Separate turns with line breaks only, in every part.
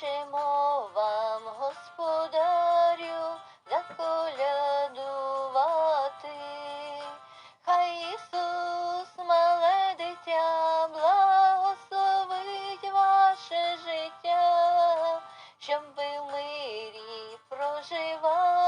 Хочемо вам, господарю, заколядувати. Хай Ісус, мале дитя, благословить ваше життя, щоб ви в мирі проживали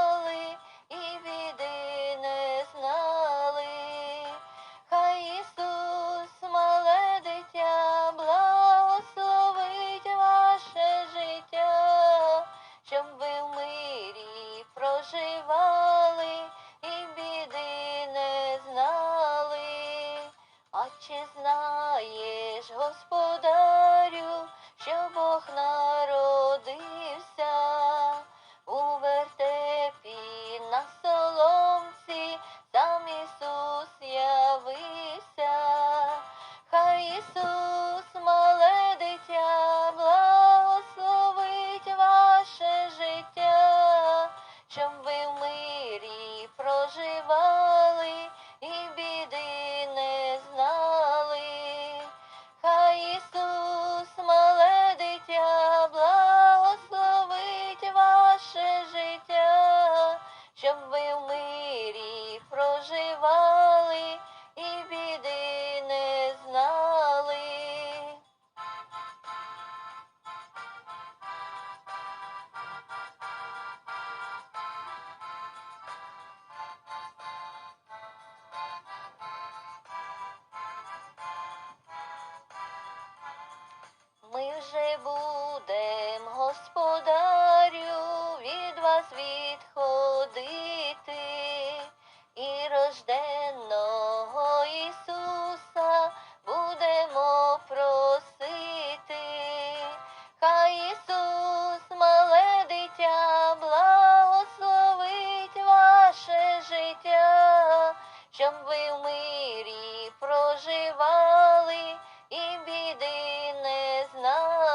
чи знаєш, господарю, що Бог народився вас відходити і рожденного Ісуса будемо просити. Хай Ісус, мале дитя, благословить ваше життя, щоб ви в мирі проживали і біди не знали.